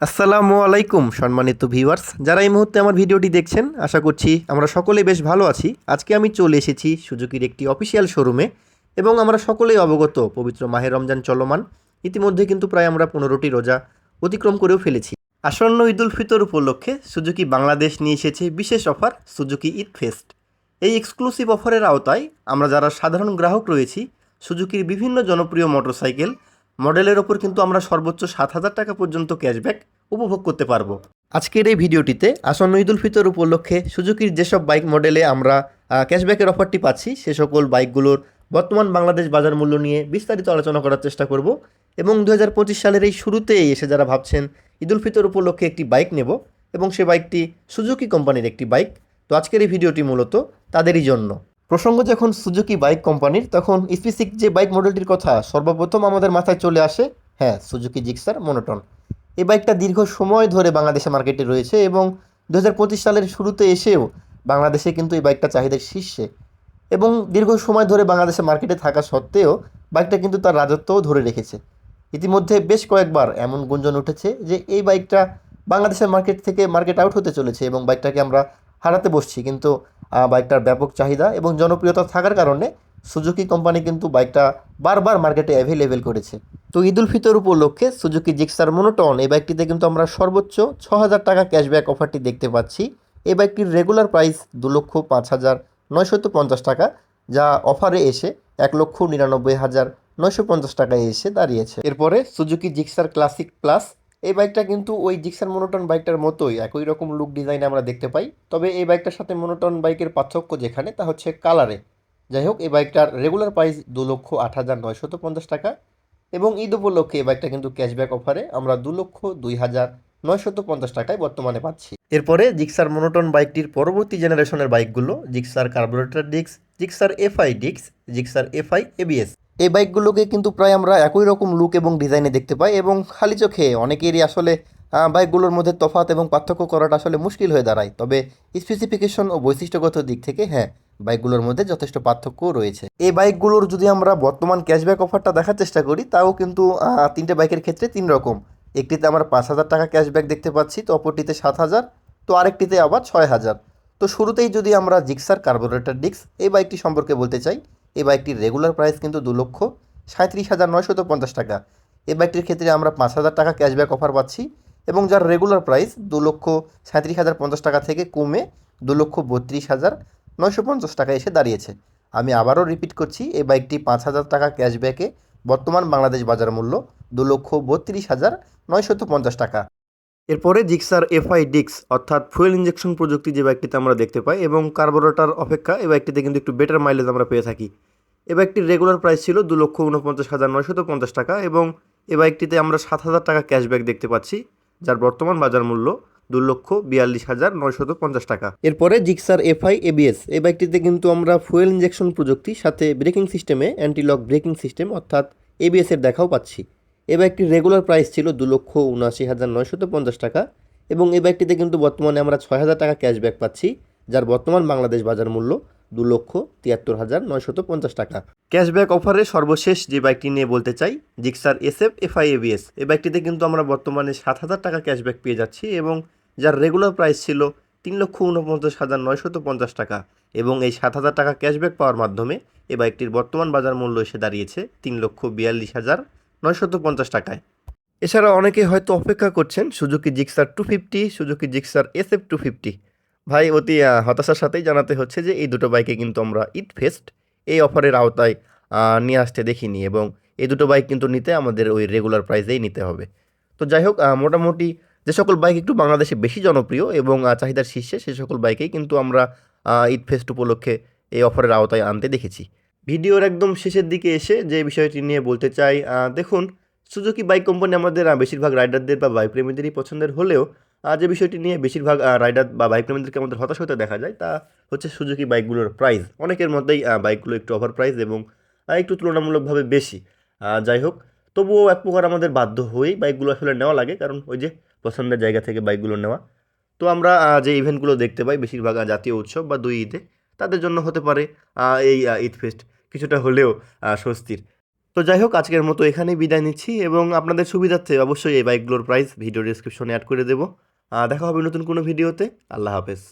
আসসালামু আলাইকুম, সম্মানিত ভিউয়ার্স। যারা এই মুহূর্তে আমার ভিডিওটি দেখছেন, আশা করছি আমরা সকলেই বেশ ভালো আছি। আজকে আমি চলে এসেছি সুজুকির একটি অফিসিয়াল শোরুমে এবং আমরা সকলেই অবগত, পবিত্র মাহের রমজান চলমান। ইতিমধ্যে কিন্তু প্রায় আমরা পনেরোটি রোজা অতিক্রম করেও ফেলেছি। আসন্ন ঈদুল ফিতর উপলক্ষে সুজুকি বাংলাদেশ নিয়ে এসেছে বিশেষ অফার, সুজুকি ঈদ ফেস্ট। এই এক্সক্লুসিভ অফারের আওতায় আমরা যারা সাধারণ গ্রাহক রয়েছি, সুজুকির বিভিন্ন জনপ্রিয় মোটরসাইকেল মডেলের ওপর কিন্তু আমরা সর্বোচ্চ সাত হাজার টাকা পর্যন্ত ক্যাশব্যাক উপভোগ করতে পারব। আজকের এই ভিডিওটিতে আসন্ন ঈদুল ফিতর উপলক্ষে সুজুকির যেসব বাইক মডেলে আমরা ক্যাশব্যাকের অফারটি পাচ্ছি, সে সকল বাইকগুলোর বর্তমান বাংলাদেশ বাজার মূল্য নিয়ে বিস্তারিত আলোচনা করার চেষ্টা করব এবং দু হাজার পঁচিশ সালের এই শুরুতেই এসে যারা ভাবছেন ঈদুল ফিতর উপলক্ষে একটি বাইক নেব এবং সে বাইকটি সুজুকি কোম্পানির একটি বাইক, তো আজকের এই ভিডিওটি মূলত তাদেরই জন্য। প্রসঙ্গ যখন সুজুকি বাইক কোম্পানির, তখন স্পেসিফিক যে বাইক মডেলটির কথা সর্বপ্রথম আমাদের মাথায় চলে আসে হ্যাঁ সুজুকি জিক্সার মনোটন। এই বাইকটা দীর্ঘ সময় ধরে বাংলাদেশে মার্কেটে রয়েছে এবং দু হাজার পঁচিশ সালের শুরুতে এসেও বাংলাদেশে কিন্তু এই বাইকটা চাহিদার শীর্ষে। এবং দীর্ঘ সময় ধরে বাংলাদেশে মার্কেটে থাকা সত্ত্বেও বাইকটা কিন্তু তার রাজত্বও ধরে রেখেছে। ইতিমধ্যে বেশ কয়েকবার এমন গুঞ্জন উঠেছে যে এই বাইকটা বাংলাদেশের মার্কেট থেকে মার্কেট আউট হতে চলেছে এবং বাইকটাকে আমরা হারাতে বসছি। কিন্তু বাইকটার ব্যাপক চাহিদা এবং জনপ্রিয়তা থাকার কারণে সুজুকি কোম্পানি কিন্তু বাইকটা বারবার মার্কেটে অ্যাভেলেবেল করেছে। তো ঈদুল ফিতর উপলক্ষে সুজুকি জিক্সার মনোটন এই বাইকটিতে কিন্তু আমরা সর্বোচ্চ ছ হাজার টাকা ক্যাশব্যাক অফারটি দেখতে পাচ্ছি। এই বাইকটির রেগুলার প্রাইস দু লক্ষ পাঁচ হাজার নয়শত পঞ্চাশ টাকা, যা অফারে এসে এক লক্ষ নিরানব্বই হাজার নয়শো পঞ্চাশ টাকায় এসে দাঁড়িয়েছে। এরপরে সুজুকি জিক্সার ক্লাসিক প্লাস এই বাইকটা কিন্তু ওই জিক্সার মনোটন বাইকটার মতোই, একই রকম লুক ডিজাইন আমরা দেখতে পাই। তবে এই বাইকটার সাথে মনোটন বাইকের পার্থক্য যেখানে, তা হচ্ছে কালারে যাই হোক, এই বাইকটার রেগুলার প্রাইস দু লক্ষ আট হাজার নয়শত পঞ্চাশ টাকা এবং ঈদ উপলক্ষে এই বাইকটা কিন্তু ক্যাশব্যাক অফারে আমরা দু লক্ষ দুই হাজার নয়শত পঞ্চাশ টাকায় বর্তমানে পাচ্ছি। এরপরে জিক্সার মনোটন বাইকটির পরবর্তী জেনারেশনের বাইকগুলো জিক্সার কার্বোরেটর ডিক্স জিক্সার এফআই ডিক্স জিক্সার এফআই এবিএস এই বাইকগুলোকে কিন্তু প্রায় আমরা একই রকম লুক এবং ডিজাইনে দেখতে পাই এবং খালি চোখে অনেকেরই আসলে বাইকগুলোর মধ্যে তফাৎ এবং পার্থক্য করাটা আসলে মুশকিল হয়ে দাঁড়ায়। তবে স্পেসিফিকেশন ও বৈশিষ্ট্যগত দিক থেকে হ্যাঁ বাইকগুলোর মধ্যে যথেষ্ট পার্থক্যও রয়েছে। এই বাইকগুলোর যদি আমরা বর্তমান ক্যাশব্যাক অফারটা দেখার চেষ্টা করি, তাও কিন্তু তিনটে বাইকের ক্ষেত্রে তিন রকম। একটিতে আমরা পাঁচ হাজার টাকা ক্যাশব্যাক দেখতে পাচ্ছি, তো অপরটিতে সাত হাজার, তো আরেকটিতে আবার ছয় হাজার। তো শুরুতেই যদি আমরা জিক্সার কার্বোরেটর ডিক্স এই বাইকটি সম্পর্কে বলতে চাই এই বাইকটির রেগুলার প্রাইস কিন্তু দু লক্ষ সাঁত্রিশ হাজার নয়শত পঞ্চাশ টাকা। এই বাইকটির ক্ষেত্রে আমরা পাঁচ হাজার টাকা ক্যাশব্যাক অফার পাচ্ছি এবং যার রেগুলার প্রাইস দু লক্ষ সাঁত্রিশ হাজার পঞ্চাশ টাকা থেকে কমে দু লক্ষ বত্রিশ হাজার নয়শো পঞ্চাশ টাকা এসে দাঁড়িয়েছে। আমি আবারও রিপিট করছি এই বাইকটি পাঁচ হাজার টাকা ক্যাশব্যাকে বর্তমান বাংলাদেশ বাজার মূল্য দু লক্ষ বত্রিশ হাজার নয়শত পঞ্চাশ টাকা। এরপরে জিক্সার এফআই ডিক্স অর্থাৎ ফুয়েল ইঞ্জেকশন প্রযুক্তি যে বাইকটিতে আমরা দেখতে পাই, এবং কার্বোরেটর অপেক্ষা এই বাইকটিতে কিন্তু একটু বেটার মাইলেজ আমরা পেয়ে থাকি। এ বাইকটির রেগুলার প্রাইস ছিল দু লক্ষ উনপঞ্চাশ হাজার নয়শত পঞ্চাশ টাকা, এবং এ বাইকটিতে আমরা সাত হাজার টাকা ক্যাশব্যাক দেখতে পাচ্ছি, যার বর্তমান বাজার মূল্য দু লক্ষ বিয়াল্লিশ হাজার নয়শত পঞ্চাশ টাকা। এরপরে জিক্সার এফআই এবিএস এই বাইকটিতে কিন্তু আমরা ফুয়েল ইঞ্জেকশন প্রযুক্তি, সাথে ব্রেকিং সিস্টেমে অ্যান্টিলক ব্রেকিং সিস্টেম, অর্থাৎ এবিএস এর দেখাও পাচ্ছি। এই বাইকটির রেগুলার প্রাইস ছিল দু লক্ষ উনআশি হাজার নয়শত পঞ্চাশ টাকা এবং এই বাইকটিতে কিন্তু বর্তমানে আমরা ছয় হাজার টাকা ক্যাশব্যাক পাচ্ছি, যার বর্তমান বাংলাদেশ বাজার মূল্য দু লক্ষ তিয়াত্তর হাজার নয়শত পঞ্চাশ টাকা। ক্যাশব্যাক অফারে সর্বশেষ যে বাইকটি নিয়ে বলতে চাই জিক্সার এসএফ এফআই এবিএস এই বাইকটিতে কিন্তু আমরা বর্তমানে সাত হাজার টাকা ক্যাশব্যাক পেয়ে যাচ্ছি এবং যার রেগুলার প্রাইস ছিল তিন লক্ষ উনপঞ্চাশ হাজার নয়শত পঞ্চাশ টাকা এবং এই সাত হাজার টাকা ক্যাশব্যাক পাওয়ার মাধ্যমে এই বাইকটির বর্তমান বাজার মূল্য এসে দাঁড়িয়েছে তিন লক্ষ বিয়াল্লিশ হাজার নয়শত পঞ্চাশ টাকায়। এছাড়া অনেকে হয়তো অপেক্ষা করছেন, Suzuki Gixxer two fifty, Suzuki Gixxer S F two fifty. ভাই, অতি হতাশার সাথেই জানাতে হচ্ছে যে, এই দুটো বাইকে কিন্তু আমরা ইট ফেস্ট এই অফারের আওতায় নিয়ে আসতে দেখিনি এবং এই দুটো বাইক কিন্তু নিতে আমাদের ওই রেগুলার প্রাইসেই নিতে হবে। তো যাই হোক মোটামুটি যে সকল বাইক একটু বাংলাদেশে বেশি জনপ্রিয় এবং চাহিদার শীর্ষে সে সকল বাইকেই কিন্তু আমরা ইট ফেস্ট উপলক্ষে এই অফারের আওতায় আনতে দেখেছি। ভিডিওর একদম শেষের দিকে এসে যে বিষয়টি নিয়ে বলতে চাই দেখুন সুজুকি বাইক কোম্পানি আমাদের বেশিরভাগ রাইডারদের বা বাইক প্রেমীদেরই পছন্দের হলেও যে বিষয়টি নিয়ে বেশিরভাগ রাইডার বা বাইক প্রেমীদেরকে আমাদের হতাশ হতে দেখা যায় তা হচ্ছে সুজুকি বাইকগুলোর প্রাইস অনেকের মধ্যেই বাইকগুলো একটু ওভার প্রাইস এবং একটু তুলনামূলকভাবে বেশি। যাই হোক, তবুও এক প্রকার আমাদের বাধ্য হয়েই বাইকগুলো আসলে নেওয়া লাগে, কারণ ওই যে পছন্দের জায়গা থেকে বাইকগুলো নেওয়া। তো আমরা যে ইভেন্টগুলো দেখতে পাই, বেশিরভাগ জাতীয় উৎসব বা দুই ঈদে, তাদের জন্য হতে পারে এই ঈদ ফেস্ট কিছুটা হলেও স্বস্তির। তো যাই হোক, আজকের মতো এখানেই বিদায় নিচ্ছি এবং আপনাদের সুবিধার্থে অবশ্যই এই বাইকগুলোর প্রাইস ভিডিও ডিসক্রিপশনে অ্যাড করে দেবো। দেখা হবে নতুন কোনো ভিডিওতে আল্লাহ হাফেজ।